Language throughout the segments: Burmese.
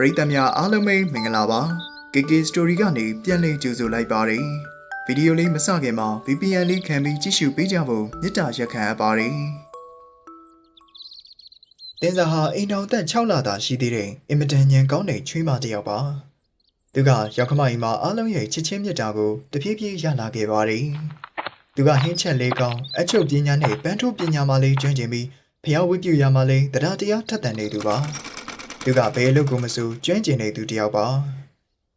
ပရိသတ်များအားလုံးပဲမင်္ဂလာပါ KK Story ကနေပြန်လည်ကြိုဆိုလိုက်ပါတယ်ဗီဒီယိုလေးမစခင်မှာ VPN လေးခံပြီးကြည့်ရှုပေးကြဖို့မေတ္တာရက်ခံအပ်ပါတယ်တင်စာဟာအိမ်တော်သက်6လသာရှိသေးတဲ့အင်မတန်ညံကောင်းတဲ့ချွေးမတစ်ယောက်ပါသူကရောက်ခမကြီးမှာအားလုံးရဲ့ချစ်ချင်းမြတ်တာကိုတဖြည်းဖြည်းရလာခဲ့ပါတယ်သူကဟင်းချက်လေးကောင်းအချုပ်ပညာနဲ့ပန်းထိုးပညာမှလေးကျွမ်းကျင်ပြီးဖျောင်းဝိပြူရမှလေးတရားတရားထက်သန်နေသူပါ သူကဘယ်လို့ကိုမစိုးကျွမ်းကျင်နေသူတယောက်ပါ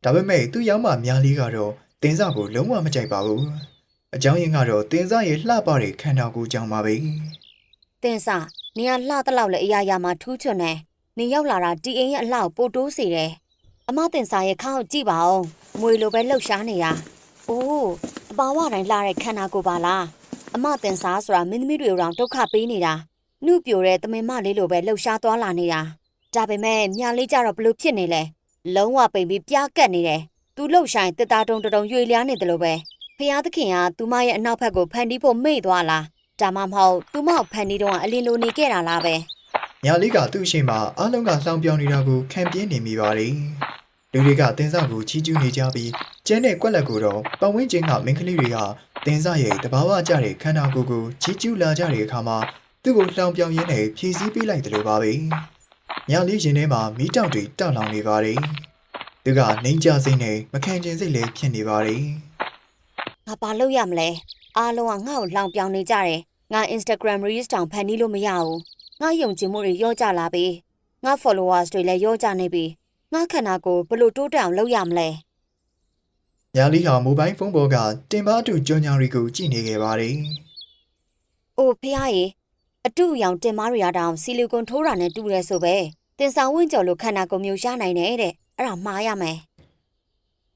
ဒါပေမဲ့သူ့ရောက်မှများလေးကတော့တင်းစကိုလုံးဝမကြိုက်ပါဘူးအကြောင်းရင်းကတော့တင်းစရဲ့လှပတဲ့ခန္ဓာကိုယ်ကြောင့်ပါပဲတင်စာနေရလှတဲ့လောက်လေအရာရာမှာထူးချွန်တယ်နေရောက်လာတာဒီအိမ်ရဲ့အလှကိုပိုတိုးစေတယ်အမတင်စာရဲ့ခေါင်းကိုကြည့်ပါဦးငွေလိုပဲလှုပ်ရှားနေတာအိုးအပါဝတိုင်းလှတဲ့ခန္ဓာကိုယ်ပါလားအမတင်စာဆိုတာမင်းသမီးတွေတောင်ဒုက္ခပေးနေတာနှုတ်ပြိုတဲ့တမင်မလေးလိုပဲလှုပ်ရှားသွားလာနေတာ ဒါပေမဲ့မြာလေးကြတော့ဘလို့ဖြစ်နေလဲလုံးဝပိန်ပြီးပြားကတ်နေတယ်သူလှုပ်ရှားရင်တစ်သားတုံတုံရွေလျားနေတယ်လို့ပဲဖျားသခင်ကသူမရဲ့အနောက်ဘက်ကိုဖန်တီးဖို့မေ့သွားလားဒါမှမဟုတ်သူမကိုဖန်တီးတော့အလင်းလိုနေခဲ့တာလားပဲညာလေးကသူ့အရှိန်မှာအားလုံးကလှောင်ပြောင်နေတာကိုခံပြင်းနေမိပါတယ်လူတွေကတင်းစကိုချီးကျူးနေကြပြီးကျန်းတဲ့ကွက်လက်ကိုတော့ပတ်ဝန်းကျင်ကမိန်းကလေးတွေကတင်းစရဲ့တဘာဝကျတဲ့ခန္ဓာကိုယ်ကိုချီးကျူးလာကြတဲ့အခါမှာသူ့ကိုလှောင်ပြောင်ရင်းနဲ့ဖြည့်ဆည်းပေးလိုက်တယ်လို့ပါပဲ ညာလေးရင်ထဲမှာမီးတောက်တွေတောက်လောင်နေပါတယ်သူကနှိမ်ကြစိတ်နဲ့မခံကျင်စိတ်လည်းဖြစ်နေပါတယ်ငါဘာလုပ်ရမလဲအားလုံးကငါ့ကိုလောင်ပြောင်နေကြတယ်ငါ Instagram Reels တောင်ဖန်တီးလို့မရဘူးငါယုံကြည်မှုတွေရော့ကျလာပြီငါ followers တွေလည်းရော့ကျနေပြီငါခန္ဓာကိုယ်ဘယ်လို့တိုးတက်အောင်လုပ်ရမလဲညာလေးဟာမိုဘိုင်းဖုန်းပေါ်ကတင်ပါတူကြောင်ညာတွေကိုကြည့်နေခဲ့ပါတယ်အိုဖះရေ အတူအယောင်တင်မားတွေရတောင်ဆီလီကွန်ထိုးတာနဲ့တူတယ်ဆိုပဲတင်ဆောင်ဝင့်ကျော်လို့ခန္ဓာကိုယ်မျိုးရနိုင်တယ်တဲ့အဲ့ဒါမှားရမယ်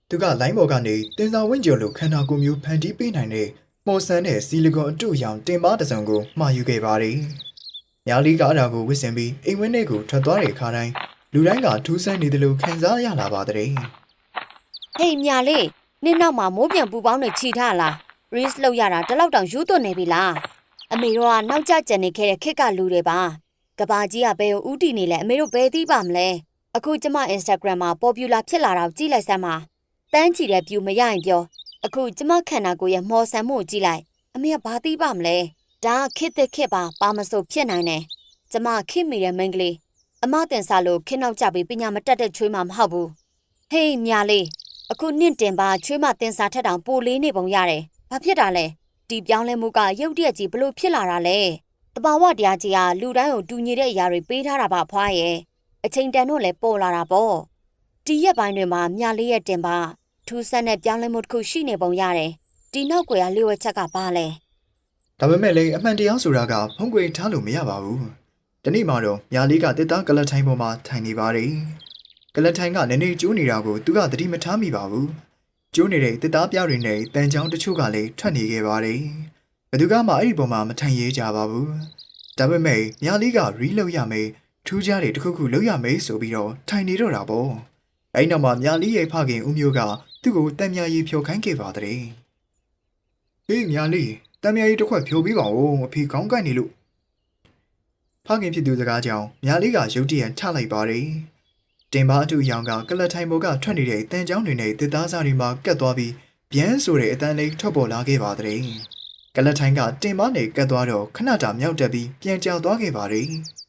သူကလိုင်းပေါ်ကနေတင်စာဝင့်ကျော်လိုခန္ဓာကိုယ်မျိုးဖန်တီးပေးနိုင်တဲ့မော်ဆန်တဲ့ဆီလီကွန်အတုအယောင်တင်ပါတစ်စုံကိုမှာယူခဲ့ပါတယ်။ညာလီကအဲ့ဒါကိုဝစ်စင်ပြီးအိမ်ဝင်းထဲကိုထွက်သွားတဲ့အခါတိုင်းလူတိုင်းကထူးဆန်းနေတယ်လို့ခံစားရလာပါတဲ့ဟေးမြလေးနင်းနောက်မှာမိုးပြန်ပူပေါင်းတွေခြိထားလား Reels လောက်ရတာတလောက်တောင်ယူသွတ်နေပြီလား အမေတို့ကနောက်ကျကျန်နေခဲ့တဲ့ခက်ကလူတွေပါကဘာကြီးကဘယ်ကိုဥတီနေလဲအမေတို့ဘယ်သိပါမလဲအခုကျမ Instagram မှာ popular ဖြစ်လာတာကိုကြည့်လိုက်စမ်းပါတန်းချီတဲ့ view မရရင်ပြောအခုကျမခန္ဓာကိုယ်ရဲ့မော်ဆန်မှုကိုကြည့်လိုက်အမေကဘာသိပါမလဲဒါကခစ်တဲ့ခစ်ပါပါမစို့ဖြစ်နိုင်တယ်ကျမခစ်မိတဲ့မိန်းကလေးအမတင်စားလို့ခင်းနောက်ကြပြီးပညာမတတ်တဲ့ချွေးမမဟုတ်ဘူးဟေးမြလေးအခုနင့်တင်ပါချွေးမတင်စာထက်တောင်ပိုလေးနေပုံရတယ်။ဘာဖြစ်တာလဲ။ ဒီပြောင်းလဲမှုကရုပ်တရက်ကြီးဘလို့ဖြစ်လာတာလဲ။တဘာဝတရားကြီးကလူတိုင်းကိုတူညီတဲ့အရာတွေပေးထားတာပါဖွားရဲ့။အချိန်တန်တော့လည်းပေါ်လာတာပေါ့။ဒီရက်ပိုင်းတွေမှာမြလေးရဲ့တင်ပါထူးဆန်းတဲ့ပြောင်းလဲမှုတစ်ခုရှိနေပုံရတယ်။ဒီနောက်ကွယ်ကလျှို့ဝှက်ချက်ကဘာလဲ။ဒါပေမဲ့လည်းအမှန်တရားဆိုတာကဖုံးကွယ်ထားလို့မရပါဘူး။ဒီနေ့မှတော့ညာလီကတစ်သားကလတ်ထိုင်းပေါ်မှာထိုင်နေပါတယ်။ကလတ်ထိုင်းကနည်းနည်းကျိုးနေတာကိုသူကသတိမထားမိပါဘူး။ ကျိုးနေတဲ့တစ်သားပြားတွေနဲ့တန်ချောင်းတချို့ကလည်းထွက်နေခဲ့ပါတယ်။ဘယ်သူကမှအဲ့ဒီပေါ်မှာမထိုင်ရဲကြပါဘူး။ဒါပေမဲ့ညာလီကရီးလို့ရမယ်ထူးခြားတဲ့တစ်ခုခုလုပ်ရမယ်ဆိုပြီးတော့ထိုင်နေတော့တာပေါ့။အဲ့နောက်မှာညာလီရဲ့ဖခင်ဦးမျိုးကသူ့ကိုတံမြာရီဖြိုခိုင်းခဲ့ပါတဲ့။ဟေးညာလီတံမြာရီတစ်ခွက်ဖြိုပြီးပါဦးအဖေကောင်းကိုက်နေလို့ဖခင်ဖြစ်သူစကားကြောင့်ညာလီကရုတ်တရက်ထလိုက်ပါတယ်။ တင်ပါအတူရောင်ကကလတ်ထိုင်ပေါ်ကထွက်နေတဲ့တန်ချောင်းတွေနဲ့တစ်သားစားတွေမှာကတ်သွားပြီးဗျန်းဆိုတဲ့အတန်းလေးထွက်ပေါ်လာခဲ့ပါတဲ့။ကလတ်ထိုင်ကတင်ပါနဲ့ကတ်သွားတော့ခဏတာမြောက်တက်ပြီးပြန်ကြောက်သွားခဲ့ပါတယ်။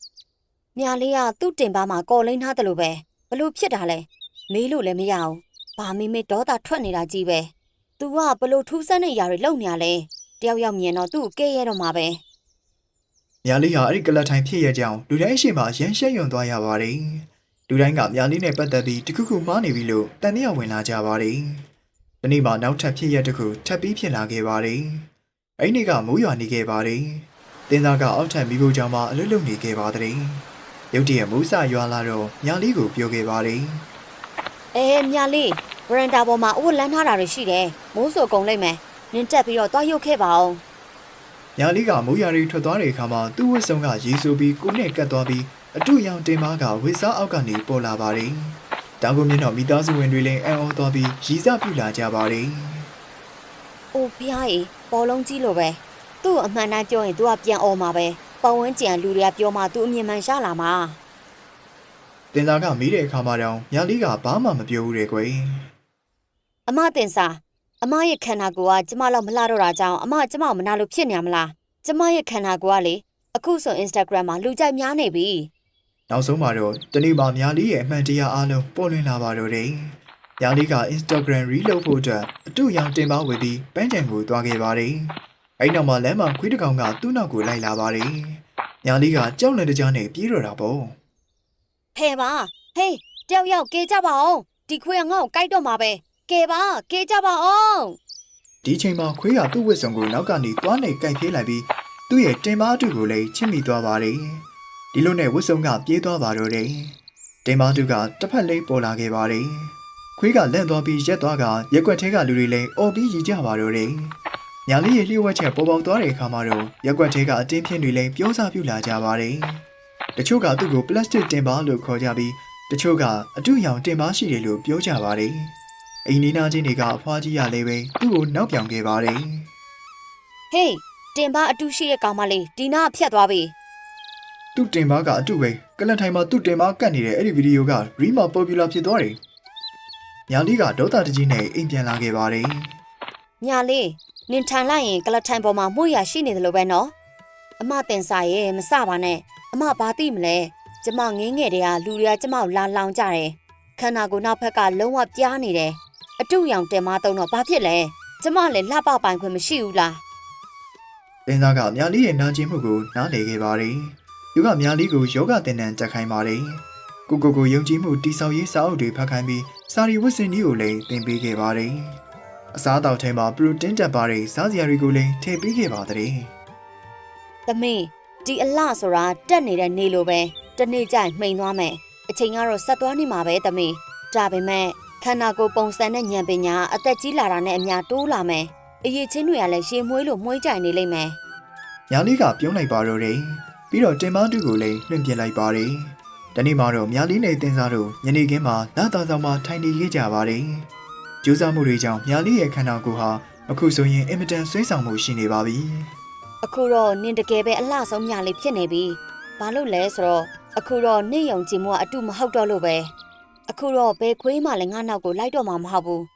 ။မြလေးကသူ့တင်ပါမှာကော်လိန်းထားတယ်လို့ပဲ။ဘလို့ဖြစ်တာလဲ။မေးလို့လည်းမရအောင်။ဘာမေးမေးဒေါသထွက်နေတာကြီးပဲ။ तू ကဘလို့ထူးဆန်းတဲ့ຢာတွေလုပ်နေရလဲ။တယောက်ယောက်မြင်တော့သူ့ကိုကဲရတော့မှာပဲ။မြားလေးဟာအဲ့ဒီကလတ်ထိုင်ဖြစ်ရကြောင်းလူတိုင်းရှိမှရမ်းရှက်ယွံသွားရပါတယ်။ လူတိုင်းကမြားလေးနဲ့ပတ်သက်ပြီးတခုခုမှားနေပြီလို့တန်တရားဝင်လာကြပါတယ်။ဒီနေ့မှနောက်ထပ်ဖြစ်ရတစ်ခုထပ်ပြီးဖြစ်လာခဲ့ပါတယ်။အဲ့ဒီနေ့ကမိုးရွာနေခဲ့ပါတယ်။တင်းသားကအောက်ထပ်မိဖို့ကြောင့်မှအလွတ်လွတ်နေခဲ့ပါတယ်။ရုတ်တရက်မိုးစရွာလာတော့မြားလေးကိုပြောခဲ့ပါတယ်အဲမြလေးဗရန်ဒါပေါ်မှာအဝတ်လန်းထားတာတွေရှိတယ်မိုးဆိုကုန်လိုက်မယ်နင်းတက်ပြီးတော့တွားရုပ်ခဲ့ပါအောင်။မြားလေးကမိုးရွာတွေထွက်သွားတဲ့အခါမှာသူ့ဝတ်စုံကရေဆိုပြီးကိုနဲ့ကတ်သွားပြီး အတူရောင်တင်မားကဝေစားအောက်ကနေပေါ်လာပါတယ်။တောင်ကုန်မြင့်တော်မိသားစုဝင်တွေလည်းအံ့ဩသွားပြီးရီစပြူလာကြပါတယ်။ အိုဖျားကြီးပေါ်လုံးကြီးလိုပဲသူ့အမှန်တမ်းပြောရင် तू ကပြန်អော်မှာပဲပတ်ဝန်းကျင်လူတွေကပြောမှ तू အမြင်မှန်ရှာလာမှာ တင်သားကမေးတဲ့အခါမှာတော့မြာလီကဘာမှမပြောဘူးတဲ့ကွယ် အမတင်စာအမရဲ့ခန္ဓာကိုယ်ကကျမလောက်မလှတော့တာကြောင့်အမကျမကိုမနာလို့ဖြစ်နေရမလားကျမရဲ့ခန္ဓာကိုယ်ကလေအခုဆို Instagram မှာလူကြိုက်များနေပြီ နောက်ဆုံးမှာတော့တနေ့မှာမြာလီရဲ့အမှန်တရားအားလုံးပေါ်လွင်လာပါတော့တယ်မြာလီက Instagram reel လုပ်ဖို့အတွက်အတူရောင်တင်ပါဝယ်ပြီးပန်းချံကိုသွားခဲ့ပါတယ်အဲ့နောက်မှာလမ်းမှာခွေးတစ်ကောင်ကသူ့နောက်ကိုလိုက်လာပါတယ်မြာလီကကြောက်လန့်တကြားနဲ့ပြေးတော့တာပေါ့ဖဲပါဟေးတယောက်ယောက်ကဲကြပါအောင်ဒီခွေးကငါ့ကိုကြိုက်တော့မှာပဲကဲပါကဲကြပါအောင်ဒီချိန်မှာခွေးကသူ့ဝစ်စုံကိုနောက်ကနေတွားနေကြိုက်ပြေးလိုက်ပြီးသူ့ရဲ့တင်ပါတူကိုလည်းချစ်မိသွားပါတယ် ဒီလိုနဲ့ဝစ်စုံကပြေးသွားပါတော့တယ်တင်ပါတူကတစ်ဖက်လေးပေါ်လာခဲ့ပါတယ်ခွေးကလန့်သွားပြီးရက်သွားကရက်ွက်ထဲကလူတွေလည်းအော်ပြီးရီကြပါတော့တယ်ညာလေးရဲ့လျှို့ဝှက်ချက်ပေါ်ပေါက်သွားတဲ့အခါမှာတော့ရက်ွက်ထဲကအတင်းဖြင်းတွေလည်းပြောစားပြလာကြပါတယ်တချို့ကသူ့ကိုပလတ်စတစ်တင်ပါလို့ခေါ်ကြပြီးတချို့ကအတူရောင်တင်ပါရှိတယ်လို့ပြောကြပါတယ်အိမ်နီးနားချင်းတွေကအဖွားကြီးရလည်းပဲသူ့ကိုနောက်ပြောင်ခဲ့ပါတယ်ဟေးတင်ပါအတူရှိရဲ့ကောင်မလေးဒီနာကဖြတ်သွားပြီ သူ့တင်ပါကအတူပဲကလန်ထိုင်မှာသူ့တင်ပါကတ်နေတဲ့အဲ့ဒီဗီဒီယိုကရီမာပေါ်ပူလာဖြစ်သွားတယ်။ညာလီကဒေါသတကြီးနဲ့အိမ်ပြန်လာခဲ့ပါတယ်ညာလေးနင်ထိုင်လိုက်ရင်ကလထိုင်ပေါ်မှာမှုရရှိနေတယ်လို့ပဲနော်အမတင်စာရဲ့မစပါနဲ့အမဘာသိမလဲကျမငင်းငယ်တည်းကလူတွေကကျမကိုလာလောင်ကြတယ်ခန္ဓာကိုယ်နောက်ဘက်ကလုံးဝပြားနေတယ်အတုရောင်တင်မတော့တော့ဘာဖြစ်လဲကျမလည်းလှပပိုင်ခွင့်မရှိဘူးလား။တင်သားကညာလီရဲ့နာကျင်မှုကိုနားလေခဲ့ပါတယ်။ သူကညာလီကိုယောဂတင်တန်းတက်ခိုင်းပါတယ်။ကိုကိုကိုယုံကြည်မှုတိဆောက်ရေးစာအုပ်တွေဖတ်ခိုင်းပြီးစာရီဝတ်စင်ကြီးကိုလည်းသင်ပေးခဲ့ပါတယ်။အစားအသောက်ထဲမှာပရိုတင်းတက်ပါတဲ့စားစရာတွေကိုလည်းထည့်ပေးခဲ့ပါတဲ့။သမီးဒီအလှဆိုတာတက်နေတဲ့နေလိုပဲတနေ့ကျရင်မှိန်သွားမယ်အချိန်ကတော့ဆက်သွားနေမှာပဲသမီးဒါပေမဲ့ခန္ဓာကိုယ်ပုံစံနဲ့ဉာဏ်ပညာအသက်ကြီးလာတာနဲ့အမျှတိုးလာမယ်အရေးချင်းတွေကလည်းရေမွေးလို့မွှေးကြိုင်နေလိမ့်မယ်ညာလေးကပြုံးလိုက်ပါတော့တယ် ပြီးတော့တင်မတူကိုလည်းလွှင့်ပြလိုက်ပါတယ်တနေ့မှာတော့မြားလေးနဲ့တင်စားတို့ညနေခင်းမှာလာသားဆောင်မှာထိုင်နေခဲ့ကြပါတယ်ကျိုးစားမှုတွေကြောင့်မြားလေးရဲ့ခန္ဓာကိုယ်ဟာအခုဆိုရင်အင်မတန်ဆွေးဆောင်မှုရှိနေပါပြီအခုတော့နင်တကယ်ပဲအလှဆုံးမြလေးဖြစ်နေပြီဘာလို့လဲဆိုတော့အခုတော့နေယုံကြည်မှုကအတုမဟုတ်တော့လို့ပဲအခုတော့ဘယ်ခွေးမှလည်းငါနောက်ကိုလိုက်တော့မှာမဟုတ်ဘူး